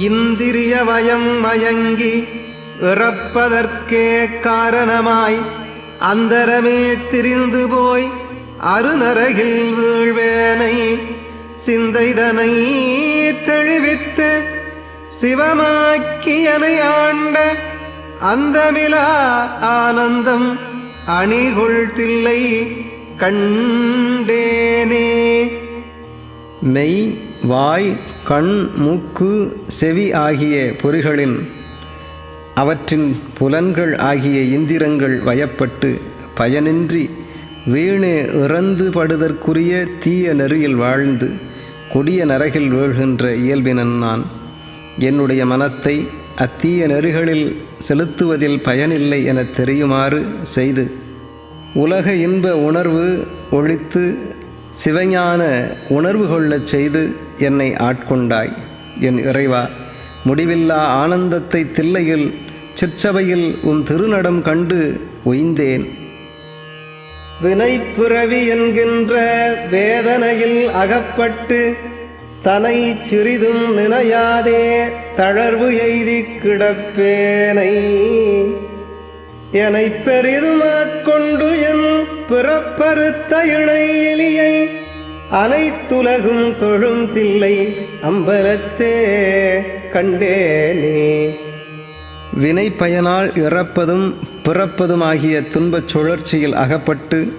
இந்திரிய வயம் மயங்கி இறப்பதற்கே காரணமாய் அந்தரமே திரிந்து போய் அருநரகில் வீழ்வேனை சிந்தைதனை தெளிவித்து சிவமாக்கியனை ஆண்ட அந்தமிலா ஆனந்தம் அணிகொள் தில்லை கண்டேனே. மெய் வாய் கண் மூக்கு செவி ஆகிய பொறிகளின் அவற்றின் புலன்கள் ஆகிய இந்திரங்கள் வயப்பட்டு பயனின்றி வீணே இறந்து படுதற்குரிய தீய நெறியில் வாழ்ந்து கொடிய நரகில் வீழ்கின்ற இயல்பினன் நான். என்னுடைய மனத்தை அத்தீய நெறிகளில் செலுத்துவதில் பயனில்லை எனத் தெரியுமாறு செய்து உலக இன்ப உணர்வு ஒழித்து சிவஞான உணர்வு கொள்ளச் செய்து என்னை ஆட்கொண்டாய் என் இறைவா. முடிவில்லா ஆனந்தத்தை தில்லையில் சிற்சபையில் உன் திருநடம் கண்டு ஒய்ந்தேன். வினைப்புறவி என்கின்ற வேதனையில் அகப்பட்டு தனை சிறிதும் நினையாதே தளர்வு எய்தி கிடப்பேனை. எனை பெரிதுமாட்கொண்டு என் பிறப்பறுத்த இணை எலியை அனைத்துலகும் தொழும் தில்லை அம்பலத்தே கண்டேனே. வினை பயனால் இறப்பதும் பிறப்பதுமாகிய துன்பச் சுழற்சியில் அகப்பட்டு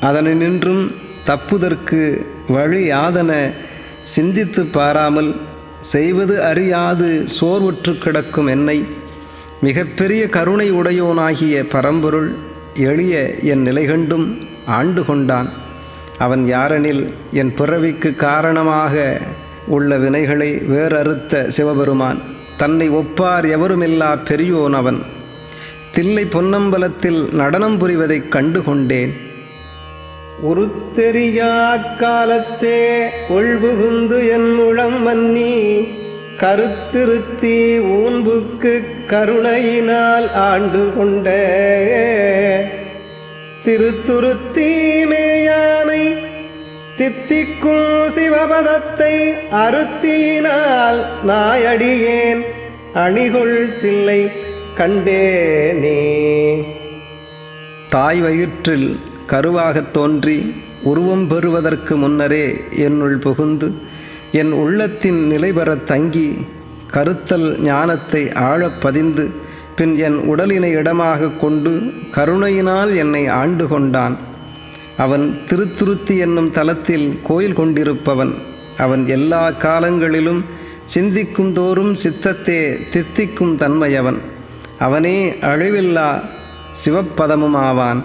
அதனின்றும் தப்புதற்கு வழி யாதன சிந்தித்து பாராமல் செய்வது அறியாது சோர்வுற்று கிடக்கும் என்னை. மிகப்பெரிய கருணை உடையோனாகிய பரம்பொருள் எளிய என் நிலை கண்டும் ஆண்டு கொண்டான். அவன் யாரெனில் என் பிறவிக்கு காரணமாக உள்ள வினைகளை வேறறுத்த சிவபெருமான். தன்னை ஒப்பார் எவருமில்லா பெரியோன் அவன். தில்லை பொன்னம்பலத்தில் நடனம் புரிவதைக் கண்டு கொண்டேன் உருத்தெரியா காலத்தே உள்புகுந்து என் முழம் மன்னி. கருத்திருத்தி ஊன்புக்கு கருணையினால் ஆண்டு கொண்ட. திருத்துருத்தி மேயானை தித்திக்கும் சிவபதத்தை அறுத்தினால் நாயடியேன் அணிகொள் தில்லை கண்டேனே. தாய் வயிற்றில் கருவாகத் தோன்றி உருவம் பெறுவதற்கு முன்னரே என்னுள் புகுந்து என் உள்ளத்தின் நிலை பெற தங்கி கருத்தல் ஞானத்தை ஆழப் பதிந்து பின் என் உடலினை இடமாக கொண்டு கருணையினால் என்னை ஆண்டு கொண்டான். அவன் திருத்துருத்தி என்னும் தலத்தில் கோயில் கொண்டிருப்பவன். அவன் எல்லா காலங்களிலும் சிந்திக்கும் தோறும் சித்தத்தே தித்திக்கும் தன்மையவன். அவனே அழிவில்லா சிவப்பதமும் ஆவான்.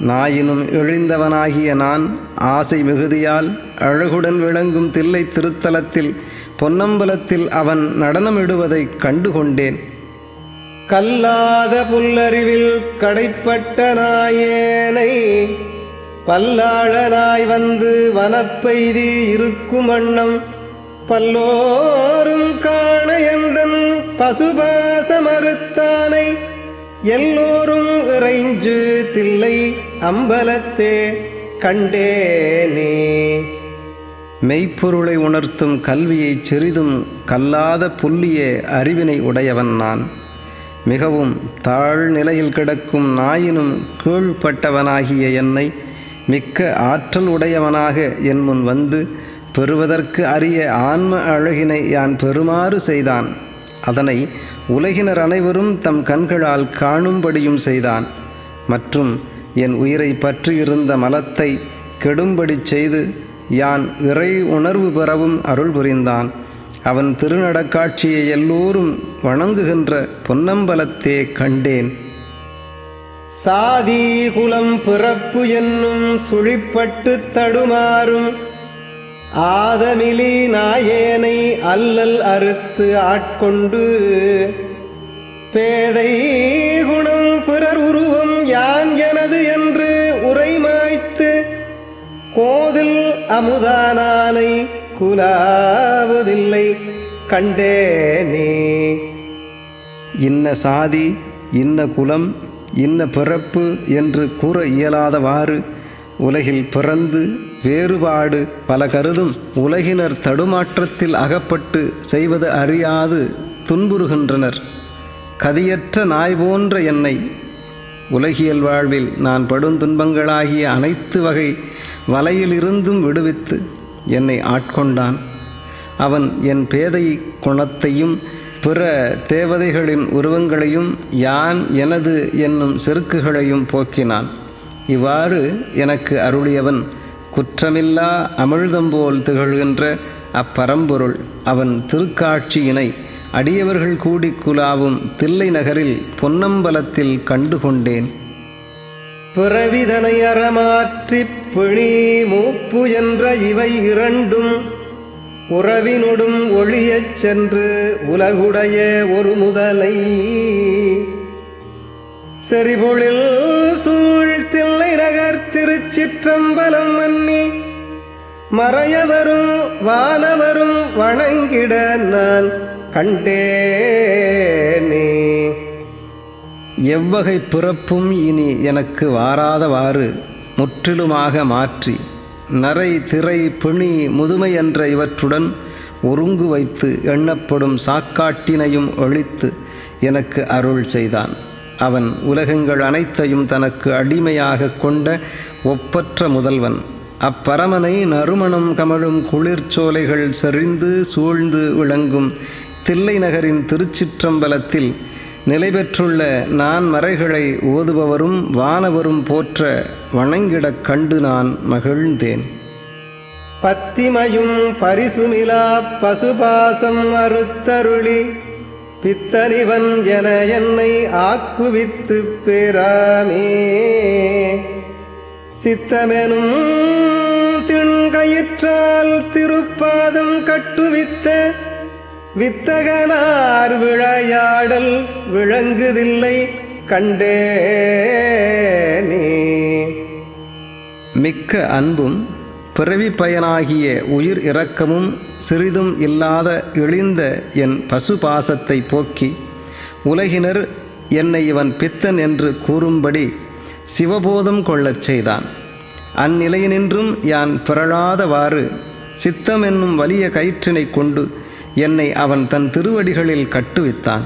நாயினும் எழிந்தவனாகிய நான் ஆசை மிகுதியால் அழகுடன் விளங்கும் தில்லை திருத்தலத்தில் பொன்னம்பலத்தில் அவன் நடனமிடுவதைக் கண்டு கொண்டேன் கல்லாத புல்லறிவில் கடைப்பட்ட நாயேனை பல்லாழனாய் வந்து வனப்பெய்தி இருக்கும் வண்ணம் பல்லோரும் காண எந்தன் பசுபாச மறுத்தானை எல்லோரும் இறைஞ்சு தில்லை அம்பலத்தே கண்டேனே. மெய்ப்பொருளை உணர்த்தும் கல்வியைச் சிறிதும் கல்லாத புல்லிய அறிவினை உடையவன் நான். மிகவும் தாழ்நிலையில் கிடக்கும் நாயினும் கீழ்ப்பட்டவனாகிய என்னை மிக்க ஆற்றல் உடையவனாக என் முன் வந்து பெறுவதற்கு அரிய ஆன்ம அழகினை யான் பெறுமாறு செய்தான். அதனை உலகினர் அனைவரும் தம் கண்களால் காணும்படியும் செய்தான். மற்றும் என் உயிரை பற்றியிருந்த மலத்தை கெடும்படி செய்து யான் இறை உணர்வு பெறவும் அருள் புரிந்தான். அவன் திருநடக்காட்சியை எல்லோரும் வணங்குகின்ற பொன்னம்பலத்தே கண்டேன். சாதி குலம் பிறப்பு என்னும் சுழிப்பட்டு தடுமாறும் ஆதமிலி நாயேனை அல்லல் அறுத்து ஆட்கொண்டு பேதை குணம் பிறர் உருவம் யான் எனது என்று உரைமாய்த்து கோதில் அமுதானானை குலாவதில்லை. கண்டேனே இன்ன சாதி இன்ன குலம் இன்ன பிறப்பு என்று கூற இயலாதவாறு உலகில் பிறந்து வேறுபாடு பல கருதும் உலகினர் தடுமாற்றத்தில் அகப்பட்டு செய்வது அறியாது துன்புறுகின்றனர். கதியற்ற நாய் போன்ற என்னை. உலகியல் வாழ்வில் நான் படும் துன்பங்களாகிய அனைத்து வகை வலையிலிருந்தும் விடுவித்து என்னை ஆட்கொண்டான். அவன் என் பேதை குணத்தையும் பிற தேவதைகளின் உருவங்களையும் யான் எனது என்னும் செருக்குகளையும் போக்கினான். இவ்வாறு எனக்கு அருளியவன் குற்றமில்லா அமிழ்தம்போல் திகழ்கின்ற அப்பரம்பொருள். அவன் திருக்காட்சியினை அடியவர்கள் கூடி குலாவும் தில்லை நகரில் பொன்னம்பலத்தில் கண்டுகொண்டேன். பிறவிதனை அறமாற்றிப் பிழி மூப்பு என்ற இவை இரண்டும் உறவினொடும் ஒளியச் சென்று உலகுடைய ஒரு முதலை. செறிபொழில் சூழ்த்தில்லை நகர் திருச்சிற்றம்பலம் மன்னி மறையவரும் வானவரும் வணங்கிட நான் கண்டேனே. எவ்வகை பிறப்பும் இனி எனக்கு வாராதவாறு முற்றிலுமாக மாற்றி நரை திரை பிணி முதுமை என்ற இவற்றுடன் ஒருங்கு வைத்து எண்ணப்படும் சாக்காட்டினையும் ஒழித்து எனக்கு அருள் செய்தான். அவன் உலகங்கள் அனைத்தையும் தனக்கு அடிமையாக கொண்ட ஒப்பற்ற முதல்வன். அப்பரமனை நறுமணம் கமழும் குளிர்ச்சோலைகள் செறிந்து சூழ்ந்து விளங்கும் தில்லை நகரின் திருச்சிற்றம்பலத்தில் நிலை பெற்றுள்ள நான் மறைகளை ஓதுபவரும் வானவரும் போற்ற வணங்கிடக் கண்டு நான் மகிழ்ந்தேன். பத்திமையும் பரிசுமிலா பசுபாசம் அறுத்தருளி பித்தனிவன் என என்னை ஆக்குவித்து பெறாமே சித்தமெனும் திண்கயிற்றால் திருப்பாதம் கட்டுவித்த வித்தகனார் விளையாடல் விளங்குதில்லை கண்டேனே மிக்க அன்பும் பிறவி பயனாகிய உயிர் இரக்கமும் சிறிதும் இல்லாத இழிந்த என் பசுபாசத்தை போக்கி உலகினர் என்னை இவன் பித்தன் என்று கூறும்படி சிவபோதம் கொள்ளச் செய்தான். அந்நிலையினின்றும் யான் பிறழாதவாறு சித்தம் என்னும் வலிய கயிற்றினை கொண்டு என்னை அவன் தன் திருவடிகளில் கட்டுவித்தான்.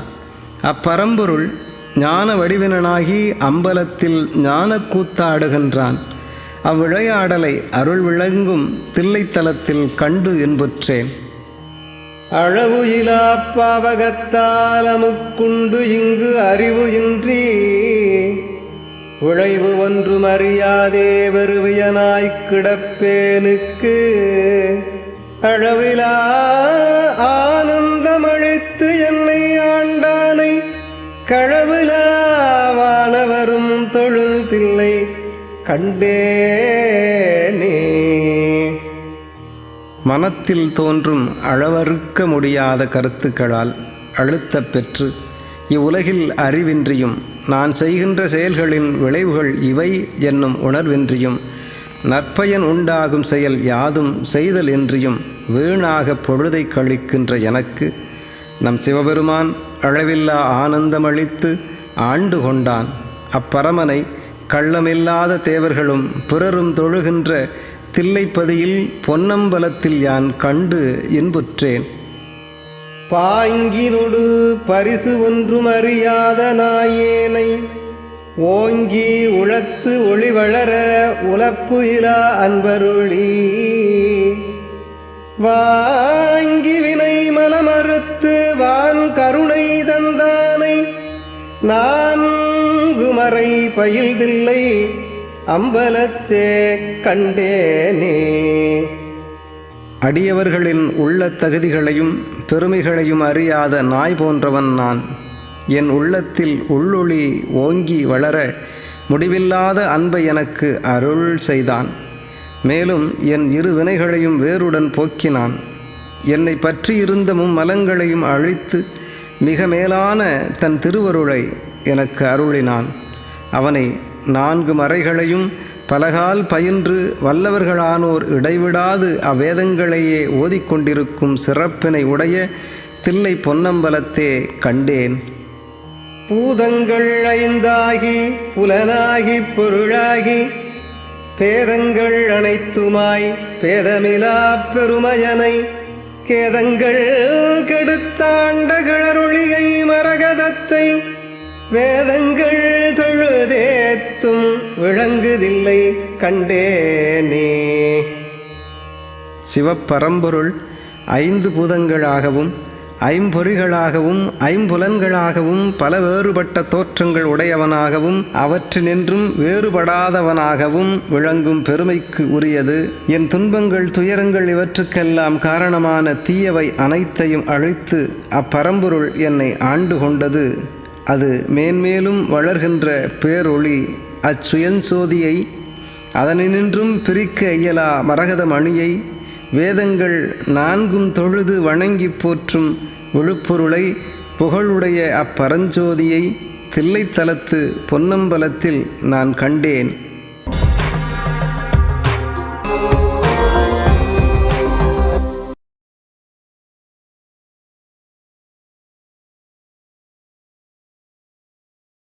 அப்பரம்பொருள் ஞான வடிவினனாகி அம்பலத்தில் ஞான கூத்தாடுகின்றான் அவ்விளையாடலை அருள் விளங்கும் தில்லைத்தலத்தில் கண்டு என்புற்றேன் அளவு இலா பாவகத்தால் அமுக்குண்டு இங்கு அறிவு இன்றி உழைவு ஒன்றும் அறியாதே வெறுவியனாய்க் கிடப்பேனுக்கு அளவிலா ஆனந்தமழித்து என்னை ஆண்டானை. களவிலாவானவரும் தொழுந்தில்லை. கண்டேனே. மனத்தில் தோன்றும் அளவறுக்க முடியாத கருத்துக்களால் அழுத்தப் பெற்று இவ்வுலகில் அறிவின்றியும் நான் செய்கின்ற செயல்களின் விளைவுகள் இவை என்னும் உணர்வின்றியும் நற்பயன் உண்டாகும் செயல் யாதும் செய்தல் என்றியும் வீணாக பொழுதை கழிக்கின்ற எனக்கு நம் சிவபெருமான் அளவில்லா ஆனந்தமளித்து ஆண்டு கொண்டான். அப்பரமனை கள்ளமில்லாத தேவர்களும் பிறரும் தொழுகின்ற தில்லைப்பதியில் பொன்னம்பலத்தில் யான் கண்டு இன்புற்றேன். பாங்கினொடு பரிசு ஒன்றும் அறியாத நாயேனை ஓங்கி உழத்து ஒளி வளர உலப்பு இலா அன்பருளி வாங்கி வினை மலமறுத்து வான் கருணை தந்தானை நான்குமறை பயில்தில்லை அம்பலத்தே கண்டேனே. அடியவர்களின் உள்ள தகுதிகளையும் பெருமைகளையும் அறியாத நாய் போன்றவன் நான். என் உள்ளத்தில் உள்ளொளி ஓங்கி வளர முடிவில்லாத அன்பை எனக்கு அருள் செய்தான். மேலும் என் இரு வினைகளையும் வேருடன் போக்கினான். என்னை பற்றியிருந்த மும்மலங்களையும் அழித்து மிக மேலான தன் திருவருளை எனக்கு அருளினான். அவனை நான்கு மறைகளையும் பலகால் பயின்று வல்லவர்களானோர் இடைவிடாது அவ்வேதங்களையே ஓதிக்கொண்டிருக்கும் சிறப்பினை உடைய தில்லை பொன்னம்பலத்தே கண்டேன். பூதங்கள் ஐந்தாகி புலனாகி பொருளாகி பேதங்கள் அனைத்துமாய் பேதமிலா பெருமையனை கேதங்கள் கெடுத்தாண்ட கிளரொளியை மரகதத்தை வேதங்கள் தொழுதேத்தும் விளங்குதில்லை கண்டேனே. சிவப்பரம்பொருள் ஐந்து பூதங்களாகவும் ஐம்பொறிகளாகவும் ஐம்புலன்களாகவும் பல வேறுபட்ட தோற்றங்கள் உடையவனாகவும் அவற்றினின்றும் வேறுபடாதவனாகவும் விளங்கும் பெருமைக்கு உரியது. என் துன்பங்கள் துயரங்கள் இவற்றுக்கெல்லாம் காரணமான தீயவை அனைத்தையும் அழித்து அப்பரம்பொருள் என்னை ஆண்டு கொண்டது. அது மேன்மேலும் வளர்கின்ற பேரொளி. அச்சுயன்சோதியை அதனினின்றும் பிரிக்க இயலா மரகத மணியை வேதங்கள் நான்கும் தொழுது வணங்கி போற்றும் விழுப்பொருளை புகழுடைய அப்பரஞ்சோதியை தில்லைத்தலத்து பொன்னம்பலத்தில் நான் கண்டேன்.